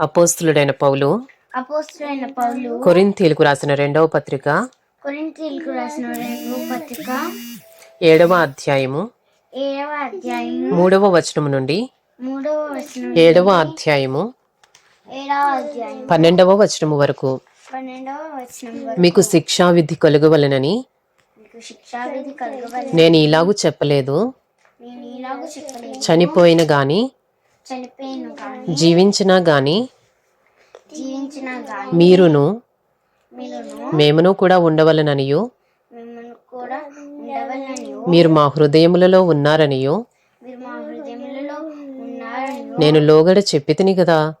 అపోస్తులుడైన పౌలు అపోస్తులైన పౌలు కొరింథీలకు రాసిన రెండవ పత్రిక రాసిన రెండవ పత్రిక ఏడవ అధ్యాయము ఏడవ అధ్యాయం మూడవ వచనము నుండి మూడవ వచనం ఏడవ అధ్యాయము ఏడవ పన్నెండవ వచనము వరకు పన్నెండవ వచనం వరకు మీకు శిక్షా విధి కలుగవలనని మీకు నేను ఇలాగూ చెప్పలేదు. నేను ఇలాగ చెప్పలేదు. చనిపోయిన గాని చనిపోయాను జీవించినా గాని జీవించిన మీరును మేమును కూడా ఉండవలననియు? మీరు మా హృదయములలో ఉన్నారనియు? నేను లోగడ చెప్పితిని కదా?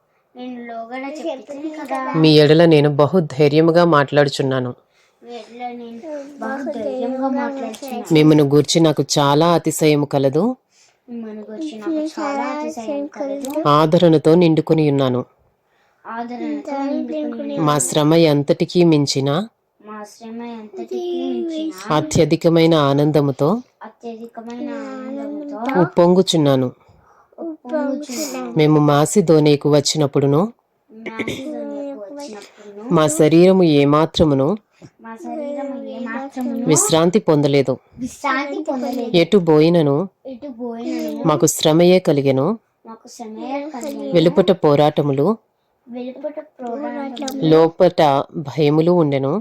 మీ ఎడల నేను బహు ధైర్యముగా మాట్లాడుచున్నాను. మిమ్మను గూర్చి నాకు చాలా అతిశయము కలదు. ఆదరణతో నిండుకొని ఉన్నాను. మా శ్రమ ఎంతటికీ మించిన మా శ్రమ ఎంతటికి మించిన అత్యధికమైన ఆనందముతో ఉప్పొంగుచున్నాను. పొంగుచున్నాను మేము మాసిధోనేకు వచ్చినప్పుడును మాసిధోనికు వచ్చినప్పుడు మా శరీరము ఏమాత్రమును మా శరీరం ఏమాత్రము విశ్రాంతి పొందలేదు. విశ్రాంతి పొందలేదు. ఎటు పోయినను మాకు శ్రమయే కలిగెను. వెలుపట పోరాటములు? లోపట భయములు ఉండెను.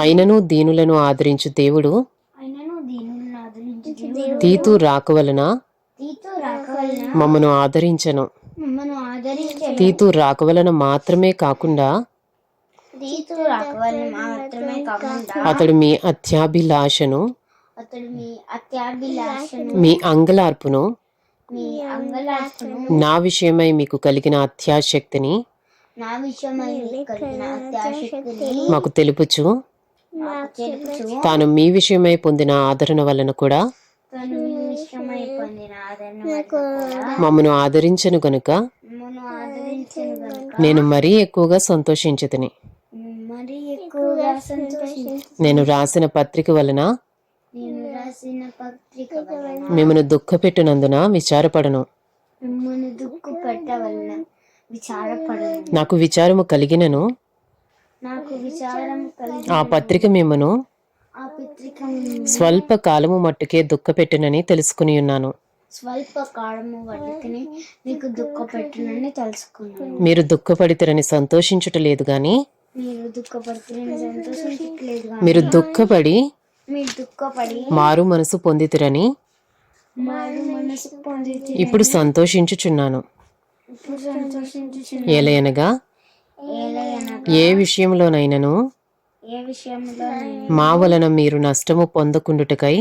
అయినను దీనులను ఆదరించు దేవుడు. అయినను దీనులను ఆదరించి దేవుడు. తీతు రాక వలన మమ్మను ఆదరించను. తీతు రాక వలన మాత్రమే కాకుండా తీతో రాక వలన మాత్రమే కాకుండా అతడు మీ అత్యాభిలాషను మీ అంగలార్పును మీ అంగలార్పును నా విషయమై మీకు కలిగిన అత్యాశక్తిని నా విషయమై మీకు తెలుపుచు. తాను మీ విషయమై పొందిన ఆదరణ వలన కూడా మమ్మను ఆదరించను గనుక నేను మరీ ఎక్కువగా సంతోషించుతిని. మరీ ఎక్కువగా సంతోషించి నేను రాసిన పత్రిక వలన నేను రాసిన పత్రిక వలన మిమ్మను దుఃఖపెట్టినందున విచారపడను. మిమ్మల్ని దుఃఖ విచారపడను. నాకు విచారము కలిగినను. నాకు విచారం కలిగి ఆ పత్రిక మిమ్మను ఆ పత్రిక స్వల్ప కాలము మట్టుకే దుఃఖపెట్టునని తెలుసుకుని ఉన్నాను. స్వల్ప కాలము వరకుని మీకు దుఃఖ పెట్టునని తెలుసుకున్నాను. మీరు దుఃఖపడితేరని సంతోషించుట లేదు గాని మీరు దుఃఖపడుతున్న దుఃఖపడి మీరు దుఃఖపడి మారు మనసు పొందితిరని మారు మనసు పొందితే ఇప్పుడు సంతోషించుచున్నాను. ఇప్పుడు సంతోషించుచున్న ఏలయనగా ఏ విషయంలోనైనను ఏ విషయంలో మా వలన మీరు నష్టము పొందకుండుటకై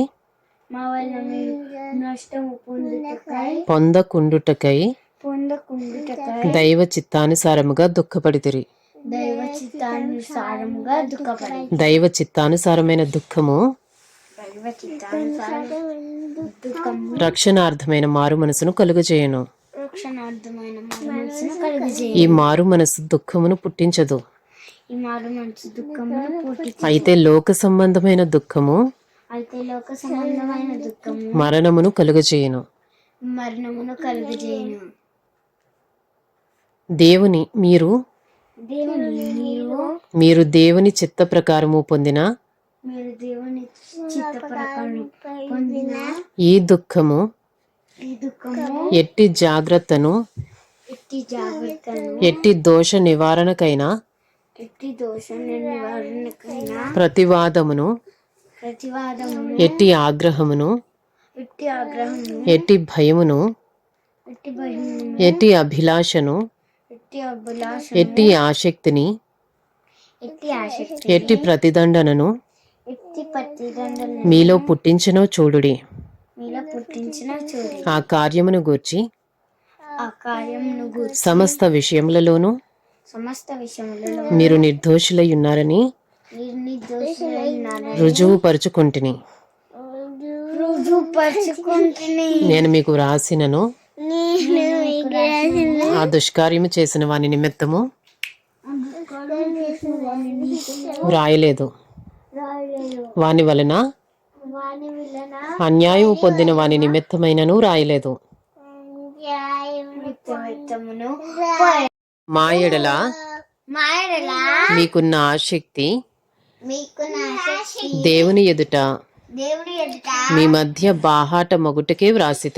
మా వల్ల మీరు నష్టము పొందుటకై పొందకుండుటకై పొందకుండుటకై దైవ చిత్తానుసారముగా దుఃఖపడితిరి. దైవ చిత్తానుసారమైన దుఃఖము రక్షణార్థమైన మారు మనసును కలుగజేయను. ఈ మారు మనసు దుఃఖమును పుట్టించదు. అయితే లోక సంబంధమైన దుఃఖము అయితే లోక సంబంధమైన దుఃఖము మరణమును కలుగజేయను. మరణమును కలుగజేయను. దేవుని మీరు మీరు మీరు దేవుని చిత్త ప్రకారము పొందిన మీరు దేవుని చిత్త ప్రకారం పొందిన ఈ దుఃఖము ఈ దుఃఖము ఎట్టి జాగ్రత్తను ఎట్టి దోష నివారణకైనా ఎట్టి దోష నివారణకైనా ప్రతివాదమును ప్రతివాదమును ఎట్టి ఆగ్రహమును ఎట్టి ఆగ్రహమును ఎట్టి భయమును ఎట్టి భయమును ఎట్టి అభిలాషను ఎట్టి ఆసక్తిని ఎట్టి ప్రతిదండనను మీలో పుట్టించనో చూడుడి. ఆ కార్యమును గూర్చి సమస్త విషయములలోనూ సమస్త విషయములలో మీరు నిర్దోషులై ఉన్నారని రుజువుపరుచుకుంటుని. రుజువుపరుచుకుంటుని నేను మీకు రాసినను. ఆ దుష్కార్యము చేసిన వాని నిమిత్తము వ్రాయలేదు. రాయలేదు వాని వలన అన్యాయము పొందిన వాని నిమిత్తమైనను రాయలేదు మాయడలా మీకున్న ఆసక్తి దేవుని ఎదుట మీ మధ్య బాహాట మొగుటకే వ్రాసి